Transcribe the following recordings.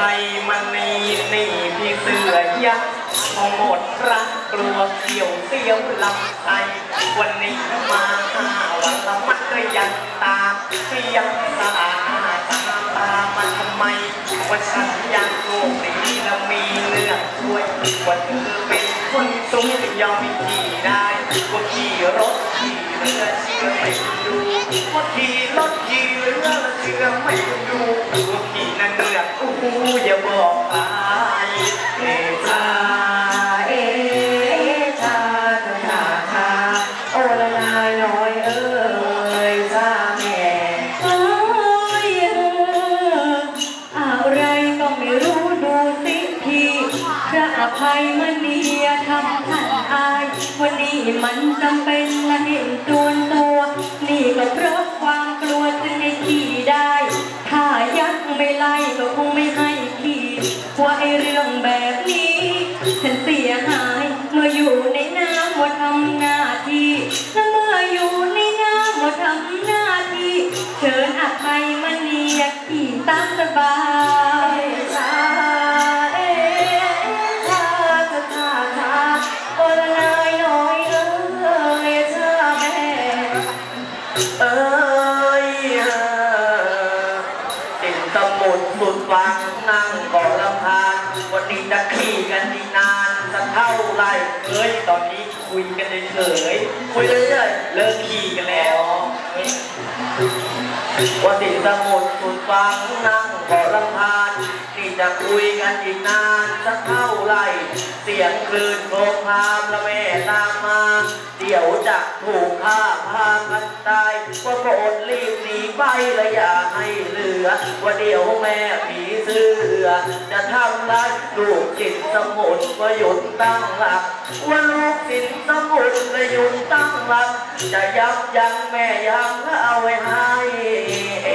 ระอภัยมณีนี่พี่เสือยักษ์หมดรักกลัวเกี่ยวเสียวลำไส้วันนี้มาหาวันละมัดระยันตาเสียงตาตาตามันทำ ไมว่าฉันยังโชคดีและมีเลือดช่วยว่าเธอเป็นคนสูงยอมไม่ขี่ได้ว่าขี่รถขี่เรือเชื่อไม่ดูว่าขี่รถขี่เรือและเชื่อไม่ดูว่าขี่นั่นเลือโอ้โหอย่าบอกใครเอชาเอ งก่อลำพานวันนี้จะขี่กันนานสักเท่าไรเอ้ยตอนนี้คุยกันเฉยๆคุยเรื่อยๆเลิกขี่กันแล้ววันติดสมุดสุดฟังนั่ง ก่อลำพานนี่จะคุยกันอีกนานสักเท่าไร เสียงคลื่นโครมครามละแม่ตามมา เดี๋ยวจะถูกฆ่าพากันตายก็โปรดรีบหนีไปและอย่าให้เหลือ ว่าเดี๋ยวแม่ผีเสือจะทำร้ายลูกจิตสมุนว่าหยุดตั้งหลัก ว่าลูกจิตสมุนและยุดตั้งหลัก จะยับยั้งแม่ยังเอาไว้ให้เอ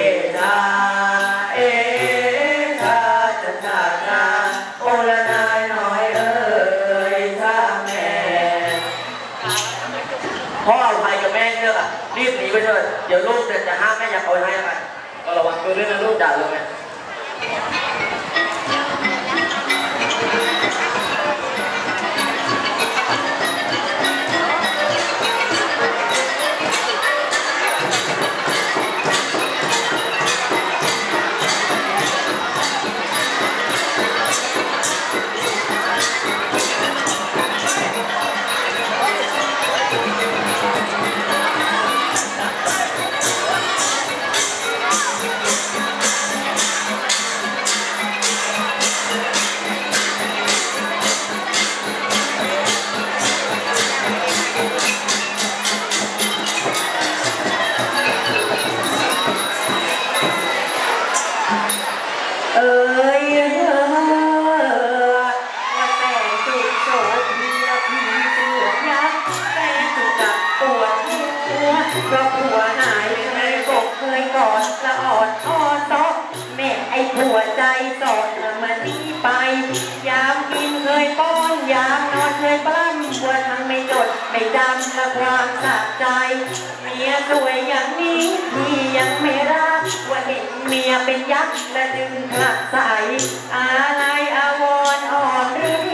ไปเถิดเดี๋ยวลูกจะจะห้ามแม่อยากเอาให้อะไรก็ระวังตัวด้วยนะลูกด่าเลยไห ไม่จดไม่จำละความสะใจ เมียสวยอย่างนี้พี่ยังไม่รักว่าเห็นเมียเป็นยักษ์และดึงหลักใสอะไรอาวรณ์อ่อนหรือ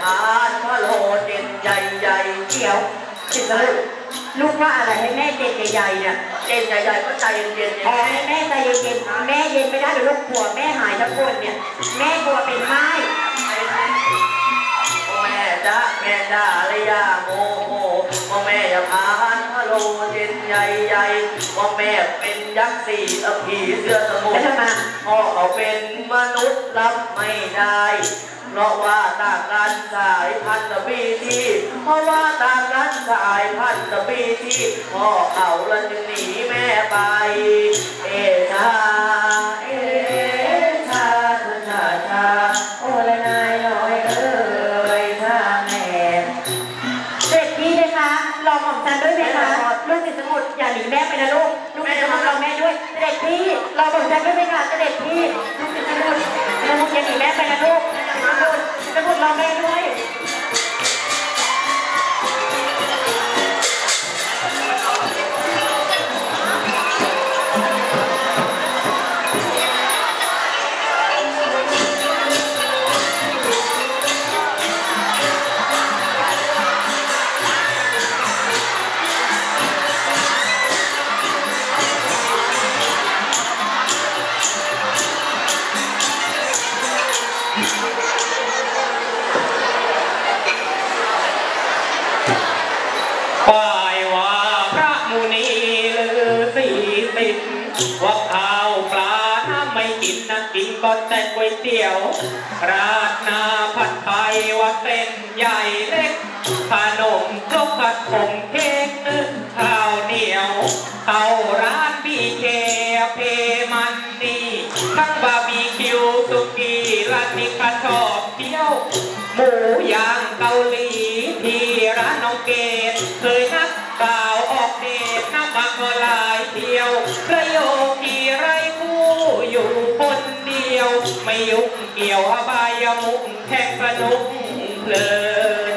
ว่าแม่อย่าพานพระโลเด่นใหญ่ใหญ่เดี๋ยวจิตลูกลูกว่าอะไรให้แม่เด็กใหญ่ๆเนี่ยเด่นใหญ่ใหญ่ก็ใจเย็นๆขอให้แม่ใจเย็นๆแม่เย็นไม่ได้เดี๋ยวลูกผัวแม่หายทั้งคนเนี่ย แม่กลัวเป็นไม้แม่จ๊ะแม่จ๊ะและย่าโมโหว่าแม่อย่าพานพระโลเด่นใหญ่ใหญ่ว่าแม่เป็นยักษ์สี่อีเสื้อสมุน พ่อเขาเป็นมนุษย์รับไม่ได้ เพราะว่าต่างกันสายพันธุ์ปีที่เพราะว่าต่างกันสายพันธุ์ปีที่พ่อเขาละจึงหนีแม่ไป เอชาเอชาชาชาชาโอ้ละนายน้อยเอ้ยถ้าแม่เสร็จพี่นะคะอหม่อมฉันด้วยไหมคะลูกศิษย์สมุทรอย่าหนีแม่ไปนะลูก ลูกศิษย์สมุทราแม่ด้วยเสด็จพี่ เราบอมฉันด้วยไหมคะเสด็จพี่ลูกศิษย์สมุทรสมุดอย่าหนีแม่ไปนะลูกสมุทรสมุดเรอแม่ด้วย ก็แต่ก๋วยเตี๋ยว ราดหนาผัดไทยว่าเส้นใหญ่เล็ก ขนมครกผัดผงเค้กนึ่งข้าวเหนียว เข้าร้านบีเคเพมันนี่ทั้งบาร์บีคิวสุกี้ร้านนี้ข้าชอบเที่ยว หมูย่างเกาหลี อบายมุกแค่สนุกเพลิน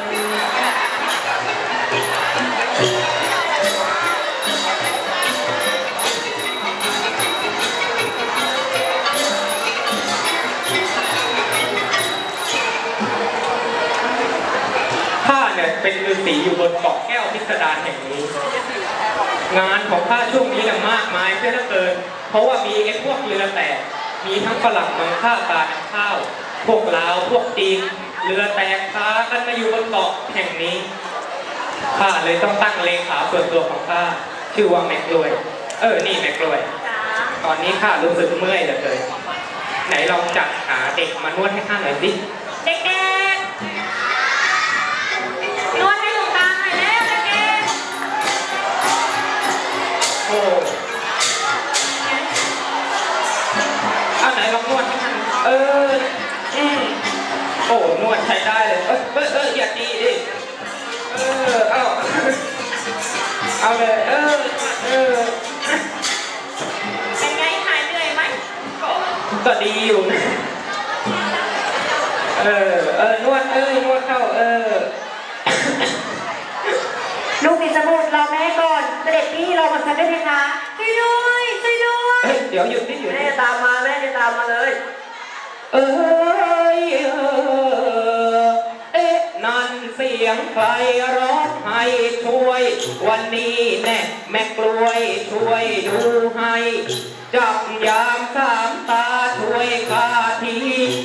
ข้าเนี่ยเป็นฤาษีอยู่บนเกาะแก้วพิสดารแห่งนี้ งานของข้าช่วงนี้เนี่ยมากมายเสียเหลือเกิน เพราะว่ามีไอ้พวกเรือแตก มีทั้งฝรั่งมังข้าตาน้ำข้าว พวกลาวพวกจีนเรือแตกพากันมาอยู่บนเกาะแห่งนี้ข้าเลยต้องตั้งเลขาส่วนตัวของข้าชื่อว่าแม็กลวย เออนี่แม็กกลวย ตอนนี้ข้ารู้สึกเมื่อยเหลือเกินไหนลองจัดหาเด็กมานวดให้ข้าหน่อยสิเด็ก เออ อืมโอ้นวดใช้ได้เลย เออเออเอออย่าตีดิ เออ เอา เอาเลย เออ เออๆเป็นไงหายเหนื่อยไหมก็ก็ดีอยู่นะเออ เออนวด เออนวดเข้า เออ ลูกศิษย์สมุทรรอแม่ก่อนเสด็จพี่รอหม่อมฉันด้วยไหมคะช่วยด้วยช่วยด้วย เฮ้ย เดี๋ยวหยุดนิดหยุดแม่นิดตามมาแม่จะตามมาเลย เอ้ยเออเอ๊ะนั่นเสียงใครร้องให้ช่วย วันนี้แน่แม่กล้วยช่วยดูให้จับยามสามตาช่วยข้าที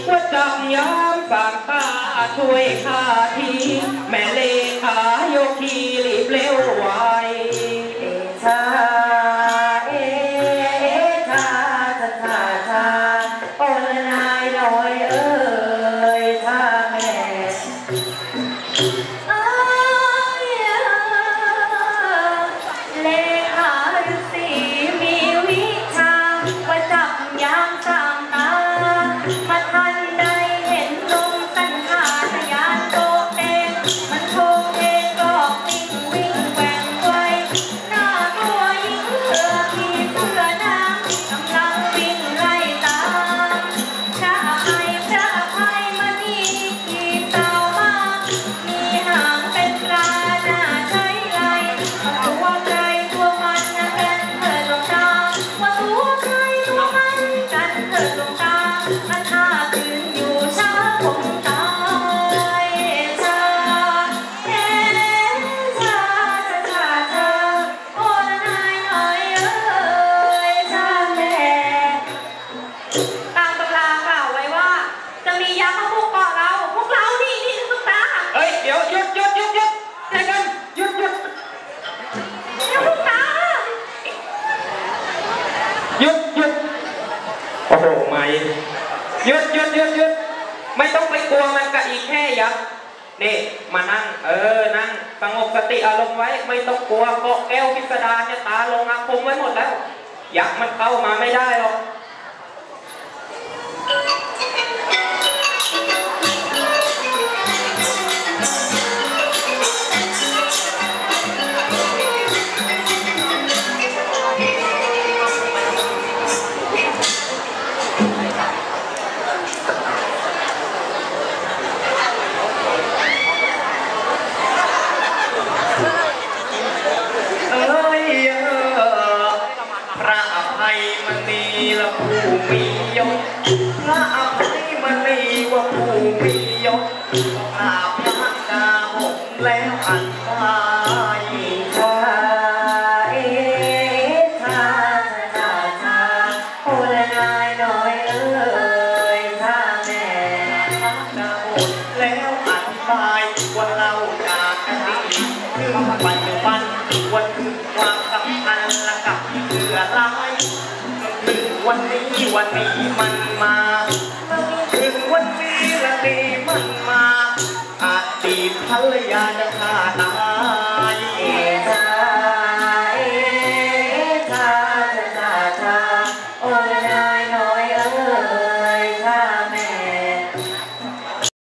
ว่าจับยามสามตาช่วยข้าที แม่เลขาโยคีรีบเร็ว หไม่หยุดหยุดหยุดหยุดไม่ต้องไปกลัวมันกับอีกแค่ยับนี่มานั่ง เออ นั่งสงบสติอารมณ์ไว้ ไม่ต้องกลัวเกาะแก้วพิสดารเนี่ยตาลงอาคมไว้หมดแล้ว ยักษ์มันเข้ามาไม่ได้หรอก แล้วอันตายวอัายว่าราจากกันคือปัจจุบันวันคือความสัมพันธ์และกับที่เกือร้าคือวันนี้วันนี้มันมา Hallelujah.